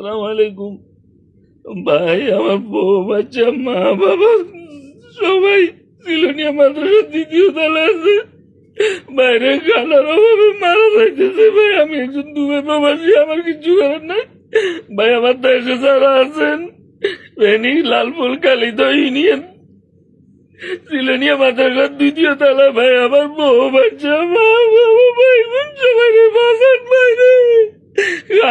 সালাম ভাই, আমার বউ, বাচ্চা, মা, বাবা, সবাই সিলোনিয়া মাদ্রাসার দ্বিতীয় তলা আছে। বাইরে খানার অভাবে মারা যাইতেছে। ভাই, আমি একজন দুবে প্রবাসী, আমার কিছু করার নাই। ভাই, আমার দেশে যারা আছেন ফেনী লালপুর কালিত ইউনিয়ন, সিলোনিয়া মাদ্রাসার দ্বিতীয় তলা ভাই, আমার বউ, বাচ্চা, মা, বাবা, ভাই সবাই রে বাসান বাইরে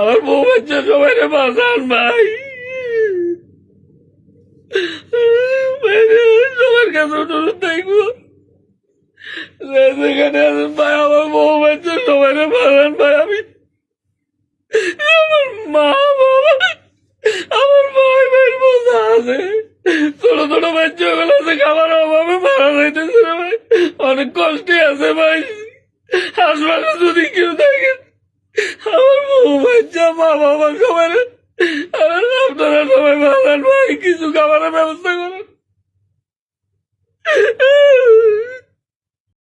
আমার বউ বাচ্চা সবাই বাঁচান ভাই। সবার কাছে অনুরোধ থাকব সেখানে আছেন ভাই, আমার বউ বাচ্চা সবাই বাঁচান ভাই। আমি আমার মা, বাবা, আমার ভাই ভাই বোঝা আছে। ছোট ছোট বাচ্চা গুলো আছে খাবার অভাবে মারা যাইতেছে ভাই। অনেক কষ্টে আছে ভাই। হাসপাতালে যদি কেউ থাকে আমার বউ বাচ্চা মা বাবা সবাই আপনারা সবাই ভাই কিছু খাবারের ব্যবস্থা করেন।